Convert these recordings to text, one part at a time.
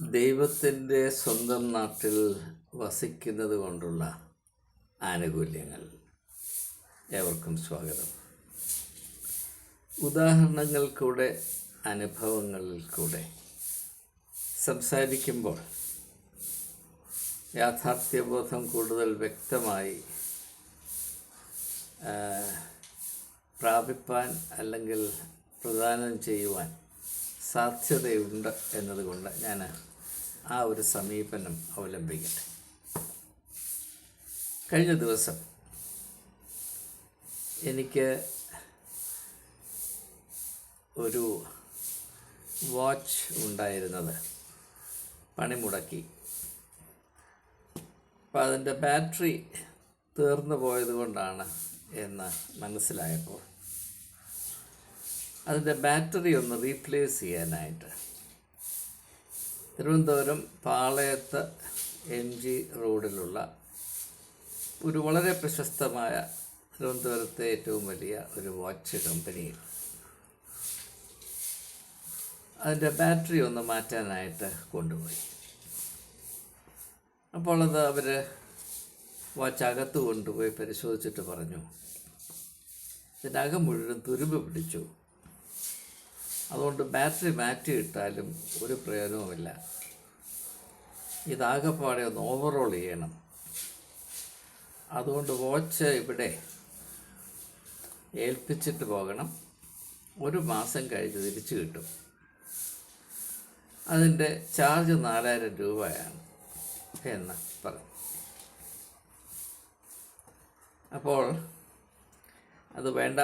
ദൈവത്തിന്റെ സ്വന്തം നാട്ടിൽ വസിക്കുന്നത് കൊണ്ടുള്ള ആനുകൂല്യങ്ങൾ ഏവർക്കും സ്വാഗതം. ഉദാഹരണങ്ങൾ കൂടെ അനുഭവങ്ങളിൽ കൂടെ സംസാരിക്കുമ്പോൾ യാഥാർത്ഥ്യബോധം കൂടുതൽ വ്യക്തമായി പ്രാപിപ്പാൻ അല്ലെങ്കിൽ പ്രദാനം ചെയ്യുവാൻ സാധ്യതയുണ്ട് എന്നതുകൊണ്ട് ഞാൻ ആ ഒരു സമീപനം അവലംബിക്കട്ടെ. കഴിഞ്ഞ ദിവസം എനിക്ക് ഒരു വാച്ച് ഉണ്ടായിരുന്നത് പണിമുടക്കി. അപ്പോൾ അതിന്റെ ബാറ്ററി തീർന്നു പോയതുകൊണ്ടാണ് എന്ന് മനസ്സിലായപ്പോൾ അതിന്റെ ബാറ്ററി ഒന്ന് റീപ്ലേസ് ചെയ്യാനായിട്ട്. തിരുവനന്തപുരം പാളയത്ത് എം ജി റോഡിലുള്ള ഒരു വളരെ പ്രശസ്തമായ തിരുവനന്തപുരത്തെ ഏറ്റവും വലിയ ഒരു വാച്ച് കമ്പനിയിൽ. അതിന്റെ ബാറ്ററി ഒന്ന് മാറ്റാനായിട്ട് കൊണ്ടുപോയി. അപ്പോൾ അത് അവർ വാച്ച് അകത്ത് കൊണ്ടുപോയി പരിശോധിച്ചിട്ട് പറഞ്ഞു. ഇതിനകം മുഴുവൻ തുരുമ്പ് പിടിച്ചു. അതുകൊണ്ട് ബാറ്ററി മാറ്റി ഇട്ടാലും ഒരു പ്രയോജനവുമില്ല. ഇതാകെപ്പാടെ ഒന്ന് ഓവറോൾ ചെയ്യണം. അതുകൊണ്ട് വാച്ച് ഇവിടെ ഏൽപ്പിച്ചിട്ട് പോകണം. ഒരു മാസം കഴിഞ്ഞ് തിരിച്ചു കിട്ടും. അതിന്റെ ചാർജ് നാലായിരം രൂപയാണ് എന്ന് പറഞ്ഞു. അപ്പോൾ അത് വേണ്ട.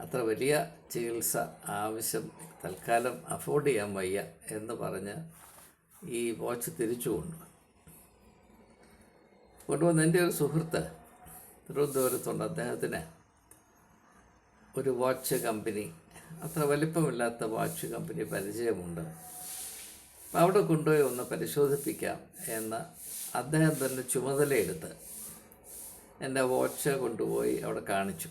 അത്ര വലിയ ചികിത്സ ആവശ്യം തൽക്കാലം അഫോർഡ് ചെയ്യാൻ വയ്യ എന്ന് പറഞ്ഞ് ഈ വാച്ച് തിരിച്ചു കൊണ്ടു. കൊണ്ടുവന്ന് എന്റെ ഒരു സുഹൃത്ത് തിരുവനന്തപുരത്തുണ്ട്. അദ്ദേഹത്തിന് ഒരു വാച്ച് കമ്പനി അത്ര വലിപ്പമില്ലാത്ത വാച്ച് കമ്പനി പരിചയമുണ്ട്. അപ്പോൾ അവിടെ കൊണ്ടുപോയി ഒന്ന് പരിശോധിപ്പിക്കാം എന്ന് അദ്ദേഹം തന്നെ ചുമതലയെടുത്ത് എന്റെ വാച്ച് കൊണ്ടുപോയി അവിടെ കാണിച്ചു.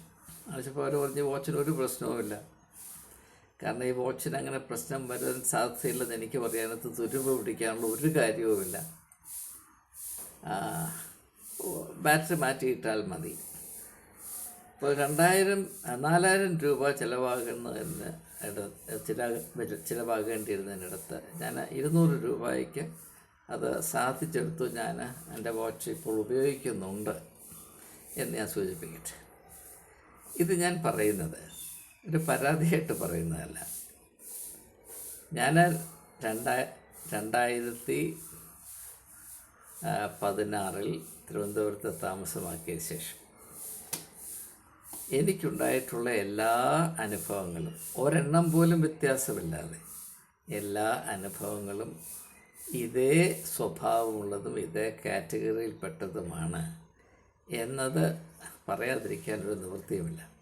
കാണിച്ചപ്പോൾ അവർ പറഞ്ഞു വാച്ചിന് ഒരു പ്രശ്നവുമില്ല. കാരണം ഈ വാച്ചിന് അങ്ങനെ പ്രശ്നം വരാൻ സാധ്യതയില്ലെന്ന് എനിക്ക് പറയാനത്ത് തുരുമ്പ് പിടിക്കാനുള്ള ഒരു കാര്യവുമില്ല. ബാറ്ററി മാറ്റിയിട്ടാൽ മതി. ഇപ്പോൾ രണ്ടായിരം നാലായിരം രൂപ ചിലവാകുന്നതിന് ചില ചിലവാകേണ്ടിയിരുന്നതിനടുത്ത് ഞാൻ ഇരുന്നൂറ് രൂപയ്ക്ക് അത് സാധിച്ചെടുത്തു. ഞാൻ എന്റെ വാച്ച് ഇപ്പോൾ ഉപയോഗിക്കുന്നുണ്ട് എന്ന് ഞാൻ സൂചിപ്പിക്കട്ടെ. ഇത് ഞാൻ പറയുന്നത് ഒരു പരാതിയായിട്ട് പറയുന്നതല്ല. ഞാൻ രണ്ടാ രണ്ടായിരത്തി പതിനാറിൽ തിരുവനന്തപുരത്ത് താമസമാക്കിയ ശേഷം എനിക്കുണ്ടായിട്ടുള്ള എല്ലാ അനുഭവങ്ങളും ഒരെണ്ണം പോലും വ്യത്യാസമില്ലാതെ എല്ലാ അനുഭവങ്ങളും ഇതേ സ്വഭാവമുള്ളതും ഇതേ കാറ്റഗറിയിൽപ്പെട്ടതുമാണ് എന്നത് പറയാതിരിക്കാനൊരു നിവൃത്തിയുമില്ല.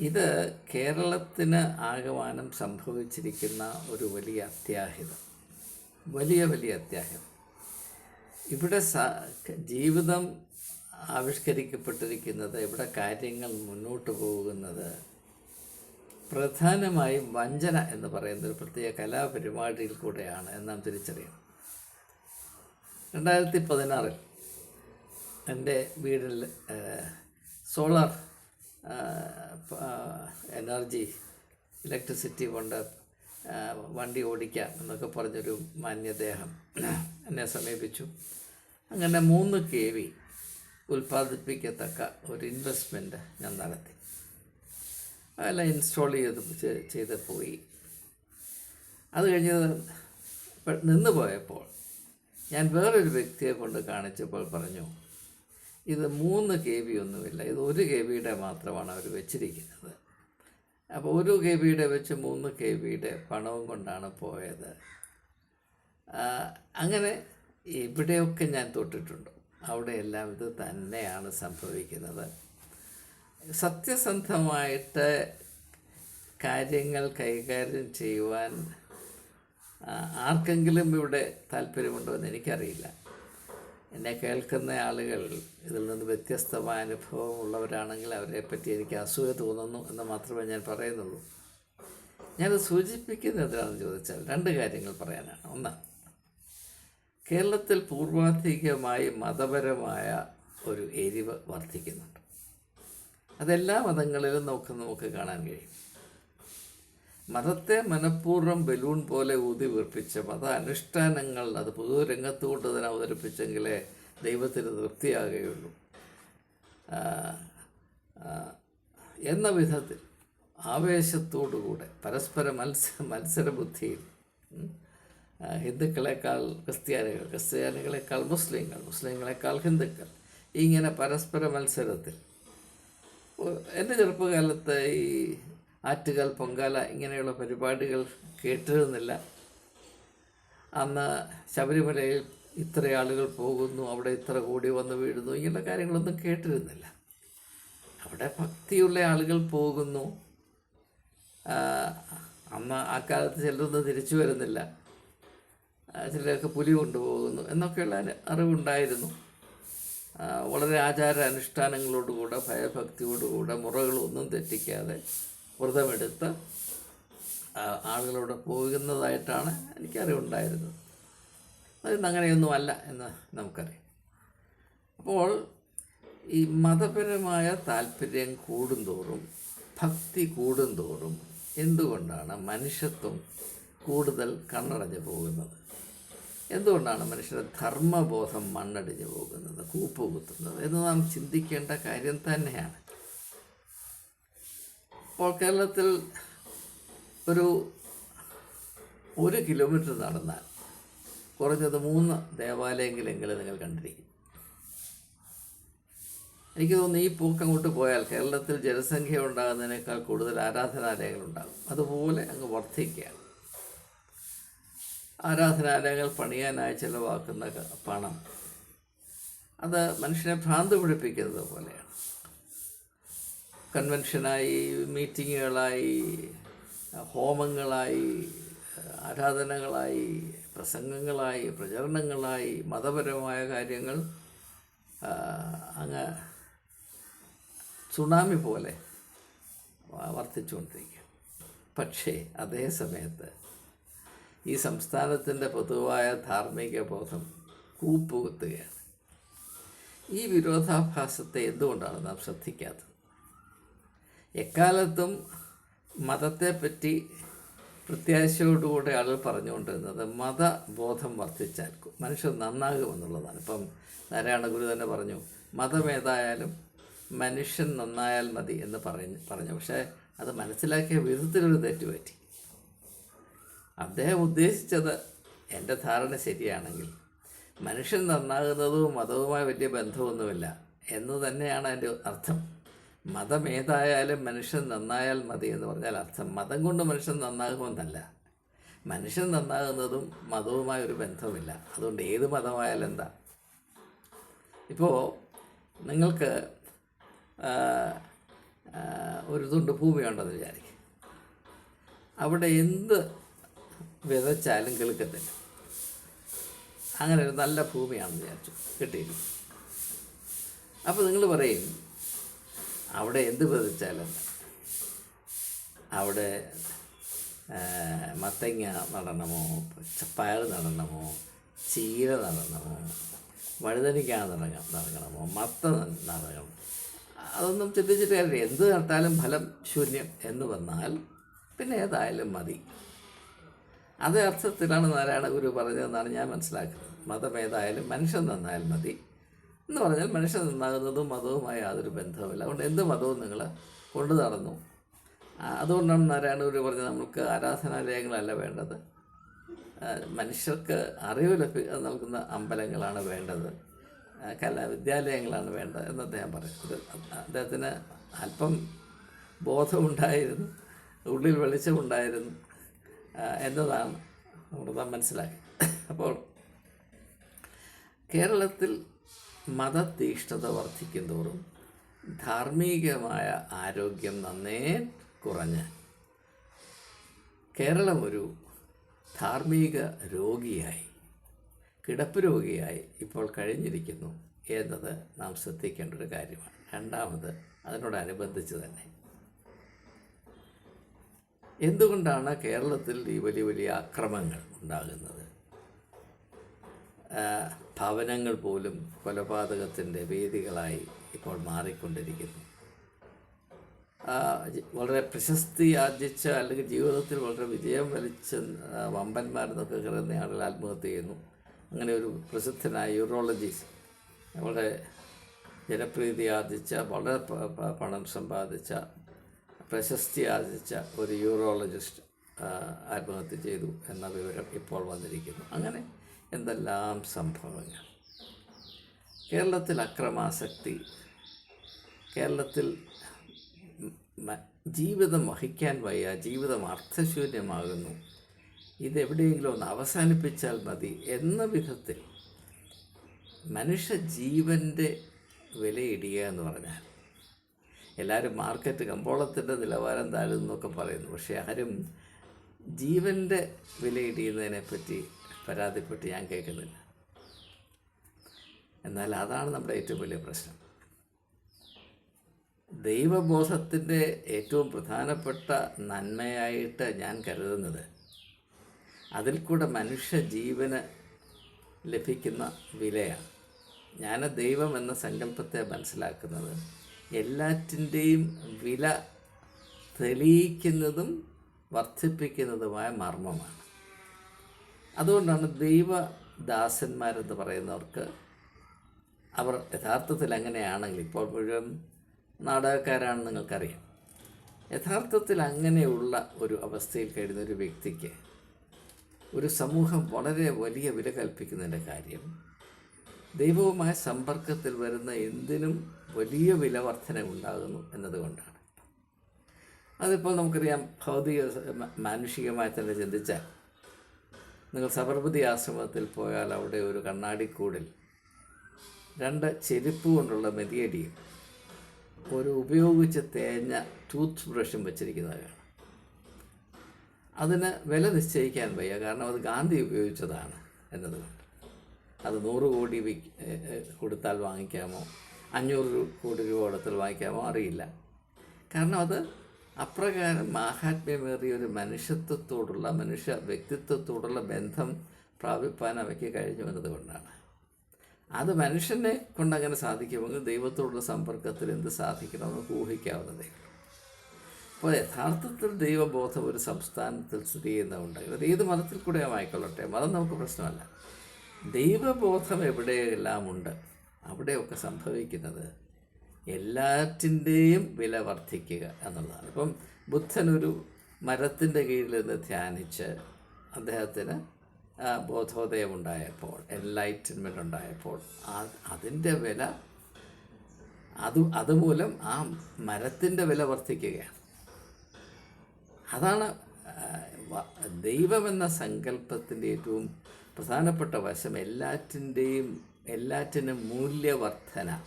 ഇത് കേരളത്തിന് ആകമാനം സംഭവിച്ചിരിക്കുന്ന ഒരു വലിയ അത്യാഹിതം. വലിയ വലിയ അത്യാഹിതം. ഇവിടെ ജീവിതം ആവിഷ്കരിക്കപ്പെട്ടിരിക്കുന്നത് ഇവിടെ കാര്യങ്ങൾ മുന്നോട്ട് പോകുന്നത് പ്രധാനമായും വഞ്ചന എന്ന് പറയുന്ന ഒരു പ്രത്യേക കലാപരിപാടിയിൽ കൂടെയാണ് എന്ന് നാം തിരിച്ചറിയണം. രണ്ടായിരത്തി പതിനാറിൽ എന്റെ വീടിൽ സോളാർ എനർജി ഇലക്ട്രിസിറ്റി കൊണ്ട് വണ്ടി ഓടിക്കാം എന്നൊക്കെ പറഞ്ഞൊരു മാന്യദേഹം എന്നെ സമീപിച്ചു. അങ്ങനെ മൂന്ന് കെ വി ഉൽപ്പാദിപ്പിക്കത്തക്ക ഒരു ഇൻവെസ്റ്റ്മെന്റ് ഞാൻ നടത്തി. അതെല്ലാം ഇൻസ്റ്റാൾ ചെയ്ത് ചെയ്ത് പോയി. അത് കഴിഞ്ഞ് നിന്ന് പോയപ്പോൾ ഞാൻ വേറൊരു വ്യക്തിയെ കൊണ്ട് കാണിച്ചപ്പോൾ പറഞ്ഞു ഇത് മൂന്ന് കെ ബി ഒന്നുമില്ല. ഇത് ഒരു കെ ബിയുടെ മാത്രമാണ് അവർ വെച്ചിരിക്കുന്നത്. അപ്പോൾ ഒരു കെ ബിയുടെ വെച്ച് മൂന്ന് കെ ബിയുടെ പണവും കൊണ്ടാണ് പോയത്. അങ്ങനെ ഇവിടെയൊക്കെ ഞാൻ തൊട്ടിട്ടുണ്ട്. അവിടെയെല്ലാം ഇത് തന്നെയാണ് സംഭവിക്കുന്നത്. സത്യസന്ധമായിട്ട് കാര്യങ്ങൾ കൈകാര്യം ചെയ്യുവാൻ ആർക്കെങ്കിലും ഇവിടെ താല്പര്യമുണ്ടോ എന്ന് എനിക്കറിയില്ല. എന്നെ കേൾക്കുന്ന ആളുകൾ ഇതിൽ നിന്ന് വ്യത്യസ്തമായ അനുഭവമുള്ളവരാണെങ്കിൽ അവരെ പറ്റി എനിക്ക് അസൂയ തോന്നുന്നു എന്ന് മാത്രമേ ഞാൻ പറയുന്നുള്ളൂ. ഞാനത് സൂചിപ്പിക്കുന്നത് എന്തിനാണെന്ന് ചോദിച്ചാൽ രണ്ട് കാര്യങ്ങൾ പറയാനാണ്. ഒന്ന് കേരളത്തിൽ പൂർവാധികമായി മതപരമായ ഒരു എരിവ് വർദ്ധിക്കുന്നുണ്ട്. അതെല്ലാ മതങ്ങളിലും നമുക്ക് നമുക്ക് കാണാൻ കഴിയും. മതത്തെ മനഃപൂർവം ബലൂൺ പോലെ ഊതി വീർപ്പിച്ച് മത അനുഷ്ഠാനങ്ങൾ അത് പൊതുരംഗത്ത് രംഗത്തുകൊണ്ട് തന്നെ അവതരിപ്പിച്ചെങ്കിലേ ദൈവത്തിന് തൃപ്തിയാകുകയുള്ളൂ. എന്ന വിധത്തിൽ ആവേശത്തോടുകൂടെ പരസ്പര മത്സ മത്സരബുദ്ധിയിൽ ഹിന്ദുക്കളെക്കാൾ ക്രിസ്ത്യാനികൾ ക്രിസ്ത്യാനികളെക്കാൾ മുസ്ലിങ്ങൾ മുസ്ലിങ്ങളെക്കാൾ ഹിന്ദുക്കൾ ഇങ്ങനെ പരസ്പര മത്സരത്തിൽ. എന്റെ ചെറുപ്പകാലത്ത് ഈ ആറ്റുകാൽ പൊങ്കാല ഇങ്ങനെയുള്ള പരിപാടികൾ കേട്ടിരുന്നില്ല. അന്ന് ശബരിമലയിൽ ഇത്ര ആളുകൾ പോകുന്നു അവിടെ ഇത്ര കൂടി വന്ന് വീഴുന്നു ഇങ്ങനെയുള്ള കാര്യങ്ങളൊന്നും കേട്ടിരുന്നില്ല. അവിടെ ഭക്തിയുള്ള ആളുകൾ പോകുന്നു. അന്ന് ആ കാലത്ത് ചിലരൊന്നും തിരിച്ചു വരുന്നില്ല. ചിലരൊക്കെ പുലി കൊണ്ടുപോകുന്നു എന്നൊക്കെയുള്ള അറിവുണ്ടായിരുന്നു. വളരെ ആചാര അനുഷ്ഠാനങ്ങളോടുകൂടെ ഭയഭക്തിയോടുകൂടെ മുറകളൊന്നും തെറ്റിക്കാതെ വ്രതമെടുത്ത് ആളുകളോട് പോകുന്നതായിട്ടാണ് എനിക്കറിവുണ്ടായിരുന്നത്. അതിന് അങ്ങനെയൊന്നുമല്ല എന്ന് നമുക്കറിയാം. അപ്പോൾ ഈ മതപരമായ താല്പര്യം കൂടുന്തോറും ഭക്തി കൂടുന്തോറും എന്തുകൊണ്ടാണ് മനുഷ്യത്വം കൂടുതൽ കണ്ണടഞ്ഞു പോകുന്നത്? എന്തുകൊണ്ടാണ് മനുഷ്യരുടെ ധർമ്മബോധം മണ്ണടിഞ്ഞു പോകുന്നത് കൂപ്പുകുത്തുന്നത് എന്ന് നാം ചിന്തിക്കേണ്ട കാര്യം തന്നെയാണ്. ഇപ്പോൾ കേരളത്തിൽ ഒരു ഒരു കിലോമീറ്റർ നടന്നാൽ കുറഞ്ഞത് മൂന്ന് ദേവാലയങ്ങളെങ്കിലും നിങ്ങൾ കണ്ടിരിക്കും. എനിക്ക് തോന്നുന്നു ഈ പോക്ക് അങ്ങോട്ട് പോയാൽ കേരളത്തിൽ ജനസംഖ്യ ഉണ്ടാകുന്നതിനേക്കാൾ കൂടുതൽ ആരാധനാലയങ്ങൾ ഉണ്ടാകും. അതുപോലെ അങ്ങ് വർദ്ധിക്കുകയാണ്. ആരാധനാലയങ്ങൾ പണിയാനായി ചിലവാക്കുന്ന പണം അത് മനുഷ്യനെ ഭ്രാന്ത് പിടിപ്പിക്കുന്നത് പോലെയാണ്. കൺവെൻഷനായി മീറ്റിങ്ങുകളായി ഹോമങ്ങളായി ആരാധനകളായി പ്രസംഗങ്ങളായി പ്രചരണങ്ങളായി മതപരമായ കാര്യങ്ങൾ അങ്ങ് സുനാമി പോലെ വർദ്ധിച്ചുകൊണ്ടിരിക്കുക പക്ഷേ അതേ സമയത്ത് ഈ സംസ്ഥാനത്തിന്റെ പൊതുവായ ധാർമ്മിക ബോധം കൂപ്പുകുത്തുകയാണ്. ഈ വിരോധാഭാസത്തെ എന്തുകൊണ്ടാണ് നാം ശ്രദ്ധിക്കാത്തത്? എക്കാലത്തും മതത്തെപ്പറ്റി പ്രത്യാശയോടുകൂടെ ആളുകൾ പറഞ്ഞുകൊണ്ടിരുന്നത് മതബോധം വർദ്ധിച്ചാൽ മനുഷ്യർ നന്നാകുമെന്നുള്ളതാണ് ഇപ്പം നാരായണ ഗുരു തന്നെ പറഞ്ഞു മതമേതായാലും മനുഷ്യൻ നന്നായാൽ മതി എന്ന് പറഞ്ഞു പറഞ്ഞു. പക്ഷേ അത് മനസ്സിലാക്കിയ വിധത്തിലൊരു തെറ്റുപറ്റി. അദ്ദേഹം ഉദ്ദേശിച്ചത് എന്റെ ധാരണ ശരിയാണെങ്കിൽ മനുഷ്യൻ നന്നാകുന്നതും മതവുമായി വലിയ ബന്ധമൊന്നുമില്ല എന്ന് തന്നെയാണ് അതിന്റെ അർത്ഥം. മതം ഏതായാലും മനുഷ്യൻ നന്നായാൽ മതി എന്ന് പറഞ്ഞാൽ അർത്ഥം. മതം കൊണ്ട് മനുഷ്യൻ നന്നാകുമെന്നല്ല. മനുഷ്യൻ നന്നാകുന്നതും മതവുമായി ഒരു ബന്ധവുമില്ല. അതുകൊണ്ട് ഏത് മതമായാലും എന്താ? ഇപ്പോൾ നിങ്ങൾക്ക് ഒരു തുണ്ട് ഭൂമിയുണ്ടെന്ന് വിചാരിക്കും. അവിടെ എന്ത് വിതച്ചാലും കിളുക്കത്തില്ല. അങ്ങനെ ഒരു നല്ല ഭൂമിയാണെന്ന് വിചാരിച്ചു. കിട്ടിയിരുന്നു അപ്പോൾ നിങ്ങൾ പറയും അവിടെ എന്ത് വിതച്ചാലും അവിടെ മത്തങ്ങ നടണമോ പയർ നടണമോ ചീര നടണമോ വഴുതനിക്ക നടങ്ങ നടക്കണമോ മത്ത നടങ്ങണം അതൊന്നും ചിന്തിച്ചിട്ട് കാര്യമില്ല. എന്ത് നട്ടാലും ഫലം ശൂന്യം എന്ന് വന്നാൽ പിന്നെ ഏതായാലും മതി. അതേ അർത്ഥത്തിലാണ് നാരായണ ഗുരു പറഞ്ഞതെന്നാണ് ഞാൻ മനസ്സിലാക്കുന്നത്. മതമേതായാലും മനുഷ്യൻ നന്നായാൽ മതി. എന്ന് പറഞ്ഞാൽ മനുഷ്യൻ നന്നാകുന്നതും മതവുമായി യാതൊരു ബന്ധവുമില്ല. അതുകൊണ്ട് എന്ത് മതവും നിങ്ങൾ കൊണ്ടു നടന്നു? അതുകൊണ്ടാണ് നാരായണ ഗുരു പറഞ്ഞത് നമുക്ക് ആരാധനാലയങ്ങളല്ല വേണ്ടത്. മനുഷ്യർക്ക് അറിവ് ലഭി നൽകുന്ന അമ്പലങ്ങളാണ് വേണ്ടത്. കലാവിദ്യാലയങ്ങളാണ് കലാ വിദ്യാലയങ്ങളാണ് വേണ്ടത് എന്ന് അദ്ദേഹം പറയും. ഇത് അദ്ദേഹത്തിന് അല്പം ബോധമുണ്ടായിരുന്നു ഉള്ളിൽ വെളിച്ചമുണ്ടായിരുന്നു എന്നതാണ് നമ്മൾ മനസ്സിലാക്കി. അപ്പോൾ കേരളത്തിൽ മതതീഷ്ണത വർദ്ധിക്കുന്തോറും ധാർമ്മികമായ ആരോഗ്യം നന്നേ കുറഞ്ഞ്. കേരളം ഒരു ധാർമ്മിക രോഗിയായി കിടപ്പ് രോഗിയായി ഇപ്പോൾ കഴിഞ്ഞിരിക്കുന്നു എന്നത് നാം ശ്രദ്ധിക്കേണ്ട ഒരു കാര്യമാണ്. രണ്ടാമത് അതിനോടനുബന്ധിച്ച് തന്നെ. എന്തുകൊണ്ടാണ് കേരളത്തിൽ ഈ വലിയ വലിയ അക്രമങ്ങൾ ഉണ്ടാകുന്നത്? ഭവനങ്ങൾ പോലും കൊലപാതകത്തിന്റെ വേദികളായി ഇപ്പോൾ മാറിക്കൊണ്ടിരിക്കുന്നു. വളരെ പ്രശസ്തി ആർജിച്ച അല്ലെങ്കിൽ ജീവിതത്തിൽ വളരെ വിജയം വലിച്ച വമ്പന്മാരെന്നൊക്കെ കരുതുന്ന ആളുകൾ ആത്മഹത്യ ചെയ്യുന്നു. അങ്ങനെ ഒരു പ്രസിദ്ധനായ യൂറോളജിസ്റ്റ് വളരെ ജനപ്രീതി ആർജിച്ച വളരെ പണം സമ്പാദിച്ച പ്രശസ്തി ആർജിച്ച ഒരു യൂറോളജിസ്റ്റ് ആത്മഹത്യ ചെയ്തു എന്ന വിവരം ഇപ്പോൾ വന്നിരിക്കുന്നു. അങ്ങനെ എന്തെല്ലാം സംഭവങ്ങൾ. കേരളത്തിൽ അക്രമാസക്തി കേരളത്തിൽ ജീവിതം വഹിക്കാൻ വയ്യ ജീവിതം അർത്ഥശൂന്യമാകുന്നു. ഇതെവിടെയെങ്കിലും ഒന്ന് അവസാനിപ്പിച്ചാൽ മതി എന്ന വിധത്തിൽ മനുഷ്യ ജീവന്റെ എന്ന് പറഞ്ഞാൽ എല്ലാവരും മാർക്കറ്റ് കമ്പോളത്തിന്റെ നിലവാരം താഴുന്നൊക്കെ പറയുന്നു. പക്ഷേ ആരും ജീവന്റെ വിലയിടിയുന്നതിനെപ്പറ്റി പരാതിപ്പെട്ട് ഞാൻ കേൾക്കുന്നില്ല. എന്നാൽ അതാണ് നമ്മുടെ ഏറ്റവും വലിയ പ്രശ്നം. ദൈവബോധത്തിന്റെ ഏറ്റവും പ്രധാനപ്പെട്ട നന്മയായിട്ട് ഞാൻ കരുതുന്നത് അതിൽ കൂടെ മനുഷ്യ ജീവന് ലഭിക്കുന്ന വിലയാണ്. ഞാൻ ദൈവം എന്ന സങ്കല്പത്തെ മനസ്സിലാക്കുന്നത് എല്ലാറ്റിന്റെയും വില തെളിയിക്കുന്നതും വർദ്ധിപ്പിക്കുന്നതുമായ മർമ്മമാണ്. അതുകൊണ്ടാണ് ദൈവദാസന്മാരെന്ന് പറയുന്നവർക്ക് അവർ യഥാർത്ഥത്തിൽ അങ്ങനെയാണെങ്കിൽ ഇപ്പോൾ മുഴുവൻ നാടകക്കാരാണെന്ന് നിങ്ങൾക്കറിയാം. യഥാർത്ഥത്തിൽ അങ്ങനെയുള്ള ഒരു അവസ്ഥയിൽ കഴിയുന്ന ഒരു വ്യക്തിക്ക് ഒരു സമൂഹം വളരെ വലിയ വില കൽപ്പിക്കുന്നതിന്റെ കാര്യം ദൈവവുമായ സമ്പർക്കത്തിൽ വരുന്ന എന്തിനും വലിയ വില വർധന ഉണ്ടാകുന്നു എന്നതുകൊണ്ടാണ്. അതിപ്പോൾ നമുക്കറിയാം ഭൗതിക മാനുഷികമായി തന്നെ ചിന്തിച്ചാൽ നിങ്ങൾ സബർമതി ആശ്രമത്തിൽ പോയാൽ അവിടെ ഒരു കണ്ണാടിക്കൂടിൽ രണ്ട് ചെരുപ്പ് കൊണ്ടുള്ള മെതിയടിയും ഒരു ഉപയോഗിച്ച് തേഞ്ഞ ടൂത്ത് ബ്രഷും വെച്ചിരിക്കുന്നത് കാണാം അതിന് വില നിശ്ചയിക്കാൻ വയ്യ കാരണം അത് ഗാന്ധി ഉപയോഗിച്ചതാണ് എന്നതുകൊണ്ട്. അത് നൂറ് കോടി ഏ, കൊടുത്താൽ വാങ്ങിക്കാമോ? അഞ്ഞൂറ് കോടി രൂപ കൊടുത്താൽ വാങ്ങിക്കാമോ? അറിയില്ല. കാരണം അത് അപ്രകാരം മാഹാത്മ്യമേറിയ ഒരു മനുഷ്യത്വത്തോടുള്ള മനുഷ്യ വ്യക്തിത്വത്തോടുള്ള ബന്ധം പ്രാപിപ്പാൻ അവയ്ക്ക് കഴിഞ്ഞു എന്നതുകൊണ്ടാണ് അത് മനുഷ്യനെ കൊണ്ടങ്ങനെ സാധിക്കുമെങ്കിൽ ദൈവത്തോടുള്ള സമ്പർക്കത്തിൽ എന്ത് സാധിക്കണമെന്ന് ഊഹിക്കാവുന്നതേ അപ്പോൾ യഥാർത്ഥത്തിൽ ദൈവബോധം ഒരു സംസ്ഥാനത്തിൽ സ്ഥിതി ചെയ്യുന്നുണ്ടെങ്കിൽ അത് ഏത് മതത്തിൽ കൂടെ ആയിക്കൊള്ളട്ടെ? മതം നമുക്ക് പ്രശ്നമല്ല. ദൈവബോധം എവിടെയെല്ലാം ഉണ്ട് അവിടെയൊക്കെ സംഭവിക്കുന്നത് എല്ലാറ്റിന്റെയും വില വർദ്ധിക്കുക എന്നുള്ളതാണ്. ഇപ്പം ബുദ്ധനൊരു മരത്തിന്റെ കീഴിൽ നിന്ന് ധ്യാനിച്ച് അദ്ദേഹത്തിന് ബോധോദയം ഉണ്ടായപ്പോൾ എൻലൈറ്റൻമെന്റ് ഉണ്ടായപ്പോൾ അതിന്റെ വില അത് അതുമൂലം ആ മരത്തിന്റെ വില വർദ്ധിക്കുകയാണ്. അതാണ് ദൈവമെന്ന സങ്കല്പത്തിന്റെ ഏറ്റവും പ്രധാനപ്പെട്ട വശം എല്ലാറ്റിന്റെയും എല്ലാറ്റിനും മൂല്യവർധന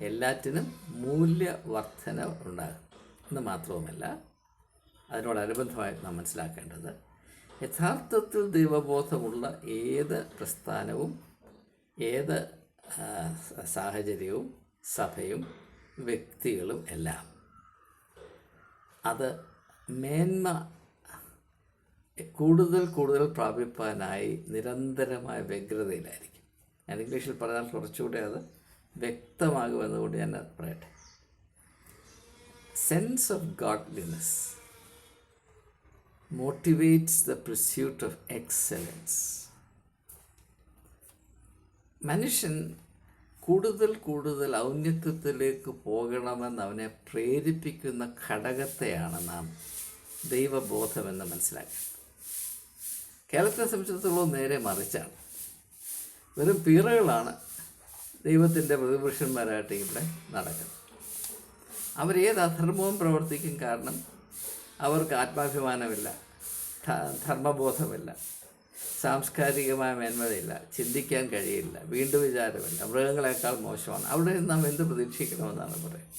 എല്ലാറ്റിനും മൂല്യവർദ്ധന ഉണ്ടാകും. എന്ന് മാത്രവുമല്ല അതിനോടനുബന്ധമായി നാം മനസ്സിലാക്കേണ്ടത് യഥാർത്ഥത്തിൽ ദൈവബോധമുള്ള ഏത് പ്രസ്ഥാനവും ഏത് സാഹചര്യവും സഭയും വ്യക്തികളും എല്ലാം അത് മേന്മ കൂടുതൽ കൂടുതൽ പ്രാപിപ്പാനായി നിരന്തരമായ വ്യഗ്രതയിലായിരിക്കും. ഞാൻ ഇംഗ്ലീഷിൽ പറഞ്ഞാൽ കുറച്ചുകൂടെ അത് വ്യക്തമാകുമെന്നുകൊണ്ട് ഞാൻ പറയട്ടെ. Sense of godliness motivates the pursuit of excellence മനുഷ്യൻ കൂടുതൽ കൂടുതൽ ഔന്നത്യത്തിലേക്ക് പോകണമെന്ന് അവനെ പ്രേരിപ്പിക്കുന്ന ഘടകത്തെയാണ് നാം ദൈവബോധമെന്ന് മനസ്സിലാക്കുന്നത്. കേരളത്തെ സംബന്ധിച്ചിടത്തോളം നേരെ മറിച്ചാണ്. വെറും പീറകളാണ് ദൈവത്തിന്റെ പ്രതിപുരുഷന്മാരായിട്ട് ഇവിടെ നടക്കുന്നത് അവരേത് അധർമ്മവും പ്രവർത്തിക്കും കാരണം അവർക്ക് ആത്മാഭിമാനമില്ല ധർമ്മബോധമില്ല സാംസ്കാരികമായ മേന്മതയില്ല ചിന്തിക്കാൻ കഴിയില്ല വീണ്ടും വിചാരമില്ല മൃഗങ്ങളെക്കാൾ മോശമാണ്. അവിടെ നാം എന്ത് പ്രതീക്ഷിക്കണമെന്നാണ് പറയുന്നത്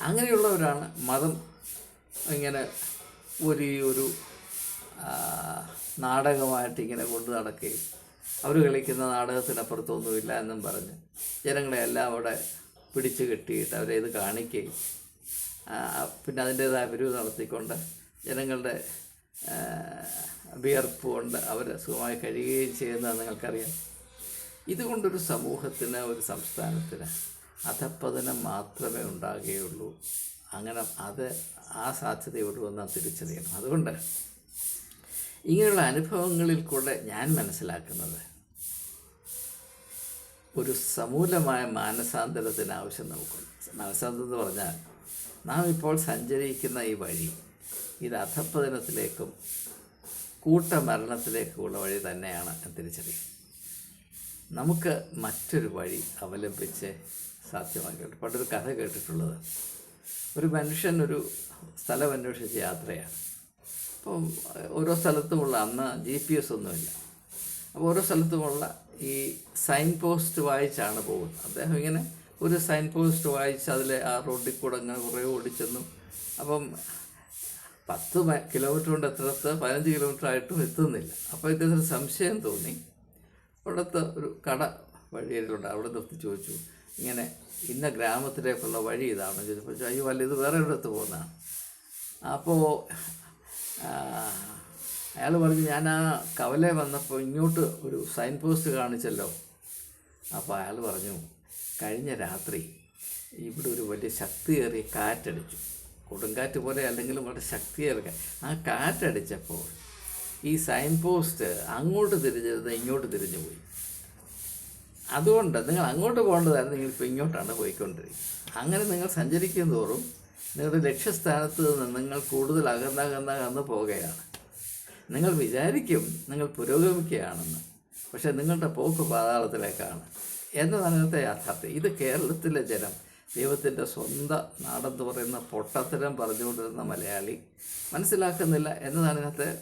അങ്ങനെയുള്ളവരാണ് മതം ഇങ്ങനെ ഒരു ഒരു നാടകമായിട്ട് ഇങ്ങനെ കൊണ്ടു നടക്കുകയും അവർ കളിക്കുന്ന നാടകത്തിനപ്പുറത്തൊന്നുമില്ല എന്നും പറഞ്ഞ് ജനങ്ങളെ എല്ലാം അവിടെ പിടിച്ചു കെട്ടിയിട്ട് അവരെ ഇത് കാണിക്കുകയും പിന്നെ അതിന്റേതായ പിരിവ് നടത്തിക്കൊണ്ട് ജനങ്ങളുടെ വിയർപ്പ് കൊണ്ട് അവർ സുഖമായി കഴിയുകയും ചെയ്യുന്നത് നിങ്ങൾക്കറിയാം. ഇതുകൊണ്ടൊരു സമൂഹത്തിന് ഒരു സംസ്ഥാനത്തിന് അധപ്പതനം മാത്രമേ ഉണ്ടാകുകയുള്ളൂ. അങ്ങനെ അത് ആ നാം തിരിച്ചറിയണം. അതുകൊണ്ട് ഇങ്ങനെയുള്ള അനുഭവങ്ങളിൽ കൂടെ ഞാൻ മനസ്സിലാക്കുന്നത് ഒരു സമൂലമായ മാനസാന്തരത്തിന് ആവശ്യം നമുക്കുണ്ട്. മാനസാന്തരം എന്ന് പറഞ്ഞാൽ നാം ഇപ്പോൾ സഞ്ചരിക്കുന്ന ഈ വഴി ഇത് അധപ്പതനത്തിലേക്കും കൂട്ടമരണത്തിലേക്കുമുള്ള വഴി തന്നെയാണ് തിരിച്ചറിയുക തിരിച്ചറിയും നമുക്ക് മറ്റൊരു വഴി അവലംബിച്ച് സാധ്യമാക്കിയിട്ടുണ്ട്. പണ്ടൊരു കഥ കേട്ടിട്ടുള്ളത്. ഒരു മനുഷ്യൻ ഒരു സ്ഥലം അന്വേഷിച്ച് യാത്രയാണ്. അപ്പം ഓരോ സ്ഥലത്തുമുള്ള അന്ന് ജി പി എസ് ഒന്നുമില്ല. അപ്പോൾ ഓരോ സ്ഥലത്തുമുള്ള ഈ സൈൻ പോസ്റ്റ് വായിച്ചാണ് പോകുന്നത്. അദ്ദേഹം ഇങ്ങനെ ഒരു സൈൻ പോസ്റ്റ് വായിച്ച് അതിൽ ആ റോഡിൽ കൂടെ അങ്ങനെ കുറേ ഓടിച്ചെന്നു. അപ്പം പത്ത് കിലോമീറ്റർ കൊണ്ട് എത്രത്ത് പതിനഞ്ച് കിലോമീറ്റർ ആയിട്ടും എത്തുന്നില്ല. അപ്പോൾ ഇദ്ദേഹത്തിന് സംശയം തോന്നി. അവിടുത്തെ ഒരു കട വഴിയിലുണ്ട് അവിടെ നിർത്തി ചോദിച്ചു. ഇങ്ങനെ ഇന്ന ഗ്രാമത്തിലേക്കുള്ള വഴി ഇതാണ് ചോദിച്ചപ്പോൾ ചോദിച്ചു, അയ്യോ അല്ല ഇത് വേറെ ഇടത്ത് പോകുന്നതാണ്. അപ്പോൾ അയാൾ പറഞ്ഞു ഞാൻ ആ കവലെ വന്നപ്പോൾ ഇങ്ങോട്ട് ഒരു സൈൻ പോസ്റ്റ് കാണിച്ചല്ലോ. അപ്പോൾ അയാൾ പറഞ്ഞു കഴിഞ്ഞ രാത്രി ഇവിടെ ഒരു വലിയ ശക്തിയേറിയ കാറ്റടിച്ചു. കൊടുങ്കാറ്റ് പോലെ അല്ലെങ്കിലും വളരെ ശക്തിയേറിയ ആ കാറ്റടിച്ചപ്പോൾ ഈ സൈൻ പോസ്റ്റ് അങ്ങോട്ട് തിരിഞ്ഞത് ഇങ്ങോട്ട് തിരിഞ്ഞു പോയി. അതുകൊണ്ട് നിങ്ങൾ അങ്ങോട്ട് പോകേണ്ടതായിരുന്നു നിങ്ങൾ ഇപ്പോൾ ഇങ്ങോട്ടാണ് പോയിക്കൊണ്ടിരിക്കുന്നത്. അങ്ങനെ നിങ്ങൾ സഞ്ചരിക്കും തോറും നിങ്ങളുടെ ലക്ഷ്യസ്ഥാനത്ത് നിന്ന് നിങ്ങൾ കൂടുതൽ അകന്നകന്ന അകന്ന് പോവുകയാണ് നിങ്ങൾ വിചാരിക്കും നിങ്ങൾ പുരോഗമിക്കുകയാണെന്ന്. പക്ഷേ നിങ്ങളുടെ പോക്ക് പാതാളത്തിലേക്കാണ്. എന്നതാണ് ഇന്നത്തെ യാഥാർത്ഥ്യം. ഇത് കേരളത്തിലെ ജനം ദൈവത്തിന്റെ സ്വന്തം നാടെന്ന് പറയുന്ന പൊട്ടത്തരം പറഞ്ഞുകൊണ്ടിരുന്ന മലയാളി മനസ്സിലാക്കുന്നില്ല എന്നതാണ് ഇന്നത്തെ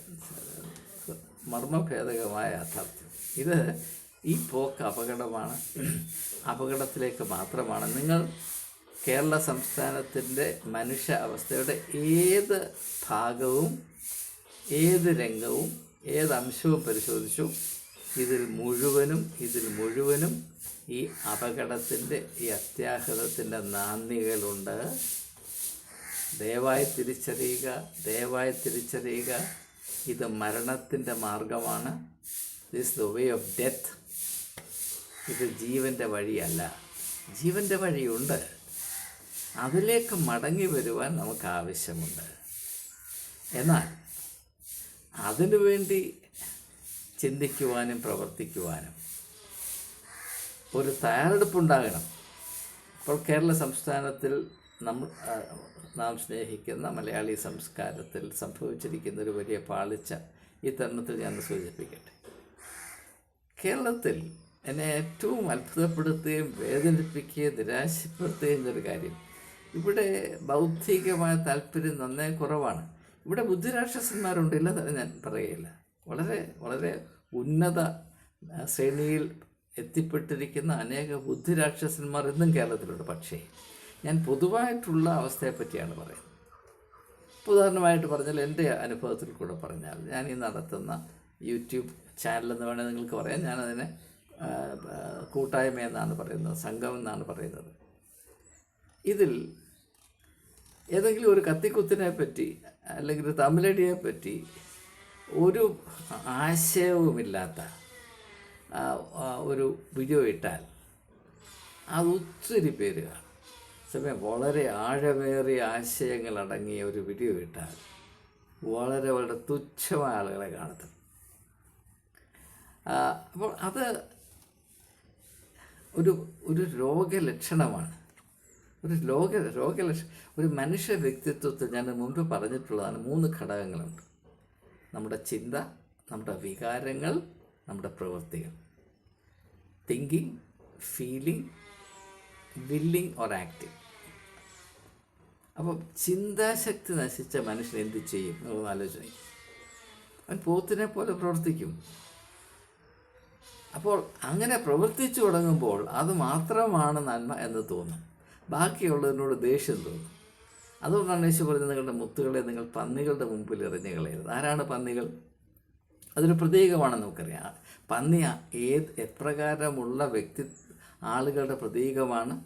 മർമ്മഭേദകമായ യാഥാർത്ഥ്യം. ഇത് ഈ പോക്ക് അപകടമാണ്. അപകടത്തിലേക്ക് മാത്രമാണ്. നിങ്ങൾ കേരള സംസ്ഥാനത്തിന്റെ മനുഷ്യ അവസ്ഥയുടെ ഏത് ഭാഗവും ഏത് രംഗവും ഏത് അംശവും പരിശോധിച്ചു. ഇതിൽ മുഴുവനും ഇതിൽ മുഴുവനും ഈ അപകടത്തിന്റെ ഈ അത്യാഹിതത്തിന്റെ നാന്ദികളുണ്ട്. ദയവായി തിരിച്ചറിയുക ദയവായി തിരിച്ചറിയുക. ഇത് മരണത്തിന്റെ മാർഗമാണ്. This the way of death ഇത് ജീവന്റെ വഴിയല്ല. ജീവന്റെ വഴിയുണ്ട്. അതിലേക്ക് മടങ്ങി വരുവാൻ നമുക്ക് ആവശ്യമുണ്ട്. എന്നാൽ അതിനുവേണ്ടി ചിന്തിക്കുവാനും പ്രവർത്തിക്കുവാനും ഒരു തയ്യാറെടുപ്പുണ്ടാകണം. ഇപ്പോൾ കേരള സംസ്ഥാനത്തിൽ നമ്മൾ നാം സ്നേഹിക്കുന്ന മലയാളി സംസ്കാരത്തിൽ സംഭവിച്ചിരിക്കുന്ന ഒരു വലിയ പാളിച്ച ഈ തരുണത്തിൽ ഞാൻ സൂചിപ്പിക്കട്ടെ. കേരളത്തിൽ എന്നെ ഏറ്റവും അത്ഭുതപ്പെടുത്തുകയും വേദനിപ്പിക്കുകയും നിരാശപ്പെടുത്തുകയും എന്നൊരു കാര്യം ഇവിടെ ബൗദ്ധികമായ താല്പര്യം നന്നേ കുറവാണ്. ഇവിടെ ബുദ്ധിരാക്ഷസന്മാരുണ്ടില്ല തന്നെ ഞാൻ പറയുകയില്ല വളരെ വളരെ ഉന്നത ശ്രേണിയിൽ എത്തിപ്പെട്ടിരിക്കുന്ന അനേക ബുദ്ധിരാക്ഷസന്മാർ ഇന്നും കേരളത്തിലുണ്ട്. പക്ഷേ ഞാൻ പൊതുവായിട്ടുള്ള അവസ്ഥയെ പറ്റിയാണ് പറയുന്നത്. ഉദാഹരണമായിട്ട് പറഞ്ഞാൽ എന്റെ അനുഭവത്തിൽ കൂടെ പറഞ്ഞാൽ ഞാൻ ഈ നടത്തുന്ന യൂട്യൂബ് ചാനൽ എന്ന് വേണമെങ്കിൽ നിങ്ങൾക്ക് പറയാം. ഞാനതിനെ കൂട്ടായ്മ എന്നാണ് പറയുന്നത് സംഘം എന്നാണ് പറയുന്നത്. ഇതിൽ ഏതെങ്കിലും ഒരു കത്തിക്കുത്തിനെ പറ്റി അല്ലെങ്കിൽ ഒരു തമിഴടിയെ പറ്റി ഒരു ആശയവുമില്ലാത്ത ഒരു വീഡിയോ ഇട്ടാൽ അത് ഒത്തിരി പേര് സമയം വളരെ ആഴമേറിയ ആശയങ്ങൾ അടങ്ങിയ ഒരു വീഡിയോ ഇട്ടാൽ വളരെ വളരെ തുച്ഛമായ ആളുകളെ കാണത്തും അപ്പോൾ അത് ഒരു ഒരു രോഗലക്ഷണമാണ്. ഒരു ലോക രോഗലക്ഷ ഒരു മനുഷ്യ വ്യക്തിത്വത്തിൽ ഞാൻ മുൻപ് പറഞ്ഞിട്ടുള്ളതാണ് മൂന്ന് ഘടകങ്ങളുണ്ട്. നമ്മുടെ ചിന്ത നമ്മുടെ വികാരങ്ങൾ നമ്മുടെ പ്രവൃത്തികൾ. Thinking feeling willing or acting അപ്പം ചിന്താശക്തി നശിച്ച മനുഷ്യൻ എന്ത് ചെയ്യും എന്നുള്ളത് ആലോചന അവൻ പോത്തിനെ പോലെ പ്രവർത്തിക്കും. അപ്പോൾ അങ്ങനെ പ്രവർത്തിച്ചു തുടങ്ങുമ്പോൾ അത് മാത്രമാണ് നന്മ എന്ന് തോന്നും. ബാക്കിയുള്ളതിനോട് ദേഷ്യം തോന്നും. അതുകൊണ്ടാണ് യേശു പറഞ്ഞത് നിങ്ങളുടെ മുത്തുകളെ നിങ്ങൾ പന്നികളുടെ മുമ്പിൽ എറിഞ്ഞു കളയരുത്. ആരാണ് പന്നികൾ? അതൊരു പ്രതീകമാണെന്ന് നമുക്കറിയാം. പന്നി ഏത് എപ്രകാരമുള്ള വ്യക്തി ആളുകളുടെ പ്രതീകമാണ്.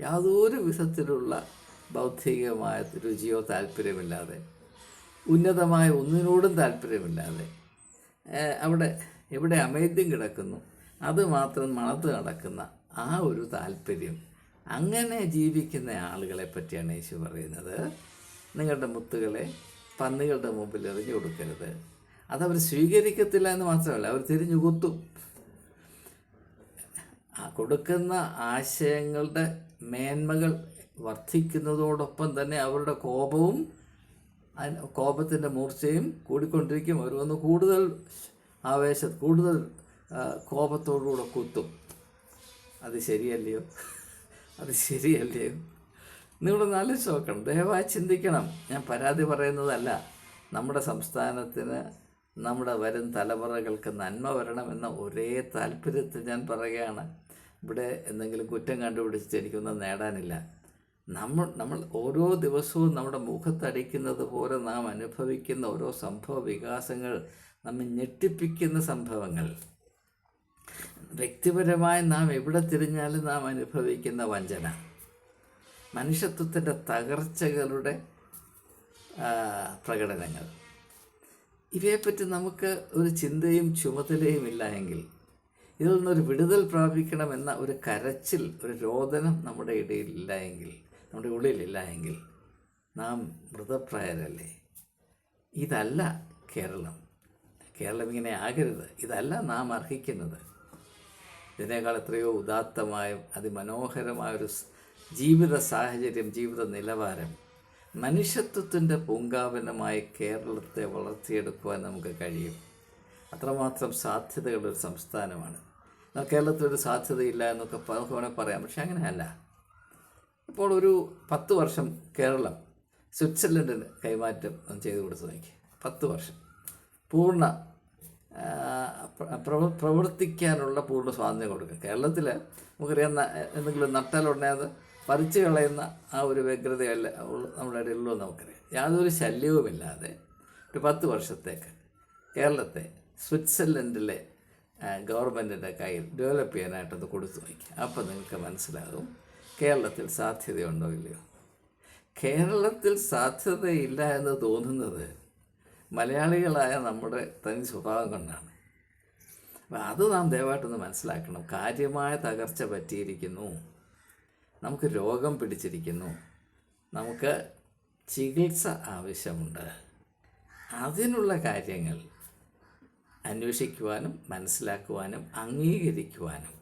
യാതൊരു വിധത്തിലുള്ള ബൗദ്ധികമായ രുചിയോ താല്പര്യമില്ലാതെ ഉന്നതമായ ഒന്നിനോടും താല്പര്യമില്ലാതെ അവിടെ എവിടെ അമേദ്യം കിടക്കുന്നു അത് മാത്രം മണത്ത് നടക്കുന്ന ആ ഒരു താല്പര്യം അങ്ങനെ ജീവിക്കുന്ന ആളുകളെ പറ്റിയാണ് യേശു പറയുന്നത്. നിങ്ങളുടെ മുത്തുകളെ പന്നികളുടെ മുമ്പിൽ എറിഞ്ഞു കൊടുക്കരുത്. അതവർ സ്വീകരിക്കത്തില്ല എന്ന് മാത്രമല്ല അവർ തിരിഞ്ഞു കുത്തും. കൊടുക്കുന്ന ആശയങ്ങളുടെ മേന്മകൾ വർദ്ധിക്കുന്നതോടൊപ്പം തന്നെ അവരുടെ കോപവും കോപത്തിന്റെ മൂർച്ചയും കൂടിക്കൊണ്ടിരിക്കും. അവർ വന്ന് കൂടുതൽ ആവേശ കൂടുതൽ കോപത്തോടുകൂടെ കുത്തും. അത് ശരിയല്ലയോ? അത് ശരിയല്ലേ? നിങ്ങളൊന്ന് ആലോചിച്ച് നോക്കണം. ദയവായി ചിന്തിക്കണം. ഞാൻ പരാതി പറയുന്നതല്ല. നമ്മുടെ സംസ്ഥാനത്തിന് നമ്മുടെ വരും തലമുറകൾക്ക് നന്മ വരണമെന്ന ഒരേ താല്പര്യത്തിൽ ഞാൻ പറയുകയാണ്. ഇവിടെ എന്തെങ്കിലും കുറ്റം കണ്ടുപിടിച്ചിട്ട് എനിക്കൊന്നും നേടാനില്ല. നമ്മൾ നമ്മൾ ഓരോ ദിവസവും നമ്മുടെ മുഖത്തടിക്കുന്നത് പോലെ നാം അനുഭവിക്കുന്ന ഓരോ സംഭവ വികാസങ്ങൾ നമ്മെ ഞെട്ടിപ്പിക്കുന്ന സംഭവങ്ങൾ. വ്യക്തിപരമായി നാം എവിടെ തിരിഞ്ഞാലും നാം അനുഭവിക്കുന്ന വഞ്ചന. മനുഷ്യത്വത്തിന്റെ തകർച്ചകളുടെ പ്രകടനങ്ങൾ. ഇവയെപ്പറ്റി നമുക്ക് ഒരു ചിന്തയും ചുമതലയും ഇല്ല എങ്കിൽ ഇതിൽ നിന്നൊരു വിടുതൽ പ്രാപിക്കണമെന്ന ഒരു കരച്ചിൽ ഒരു രോദനം നമ്മുടെ ഇടയിലില്ല എങ്കിൽ നമ്മുടെ ഉള്ളിലില്ല എങ്കിൽ നാം മൃതപ്രായരല്ലേ? ഇതല്ല കേരളം. കേരളം ഇങ്ങനെ ആകരുത്. ഇതല്ല നാം അർഹിക്കുന്നത്. ഇതിനേക്കാൾ എത്രയോ ഉദാത്തമായും അതിമനോഹരമായൊരു ഒരു ജീവിത സാഹചര്യം ജീവിത നിലവാരം മനുഷ്യത്വത്തിന്റെ പൂങ്കാവനമായി കേരളത്തെ വളർത്തിയെടുക്കുവാൻ നമുക്ക് കഴിയും. അത്രമാത്രം സാധ്യതകളൊരു സംസ്ഥാനമാണ്. എന്നാൽ കേരളത്തിലൊരു സാധ്യതയില്ല എന്നൊക്കെ നമുക്ക് വേണമെങ്കിൽ പറയാം. പക്ഷെ അങ്ങനെയല്ല. ഇപ്പോൾ ഒരു പത്ത് വർഷം കേരളം സ്വിറ്റ്സർലൻഡിന് കൈമാറ്റം ചെയ്തു കൊടുത്തു നോക്കി പത്ത് വർഷം. പൂർണ പ്രവർത്തിക്കാനുള്ള പൂർണ സ്വാതന്ത്ര്യം കൊടുക്കുക. കേരളത്തിൽ നമുക്കറിയാം എന്തെങ്കിലും നട്ടാലുടനെ അത് പറിച്ചു കളയുന്ന ആ ഒരു വ്യഗ്രതയല്ല നമ്മുടെ ഇടയിലുള്ള നമുക്കറിയാം. യാതൊരു ശല്യവുമില്ലാതെ ഒരു പത്ത് വർഷത്തേക്ക് കേരളത്തെ സ്വിറ്റ്സർലൻഡിലെ ഗവൺമെന്റിന്റെ കയ്യിൽ ഡെവലപ്പ് ചെയ്യാനായിട്ടൊന്ന് കൊടുത്തു നോക്കി അപ്പം നിങ്ങൾക്ക് മനസ്സിലാകും കേരളത്തിൽ സാധ്യതയുണ്ടോ ഇല്ലയോ? കേരളത്തിൽ സാധ്യതയില്ല എന്ന് തോന്നുന്നത് മലയാളികളായ നമ്മുടെ തനി സ്വഭാവം കൊണ്ടാണ്. അപ്പം അത് നാം ദയവായിട്ടൊന്ന് മനസ്സിലാക്കണം. കാര്യമായ തകർച്ച പറ്റിയിരിക്കുന്നു. നമുക്ക് രോഗം പിടിച്ചിരിക്കുന്നു. നമുക്ക് ചികിത്സ ആവശ്യമുണ്ട്. അതിനുള്ള കാര്യങ്ങൾ അന്വേഷിക്കുവാനും മനസ്സിലാക്കുവാനും അംഗീകരിക്കുവാനും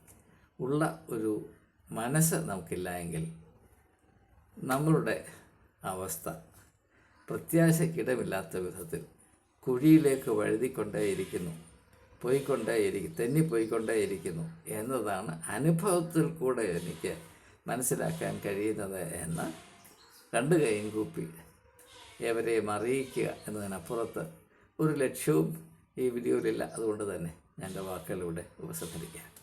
ഉള്ള ഒരു മനസ്സ് നമുക്കില്ല എങ്കിൽ നമ്മളുടെ അവസ്ഥ പ്രത്യാശയ്ക്കിടമില്ലാത്ത വിധത്തിൽ കുഴിയിലേക്ക് വഴുതിക്കൊണ്ടേയിരിക്കുന്നു. പോയിക്കൊണ്ടേയിരിക്കും തെന്നിപ്പോയിക്കൊണ്ടേയിരിക്കുന്നു എന്നതാണ് അനുഭവത്തിൽ കൂടെ എനിക്ക് മനസ്സിലാക്കാൻ കഴിയുന്നത് എന്ന് രണ്ട് കൈയും കൂപ്പി ഏവരെയും അറിയിക്കുക എന്നതിനപ്പുറത്ത് ഒരു ലക്ഷ്യവും ഈ വീഡിയോയിലില്ല. അതുകൊണ്ട് തന്നെ എന്റെ വാക്കുകളിലൂടെ ഉപസംഹരിക്കാം.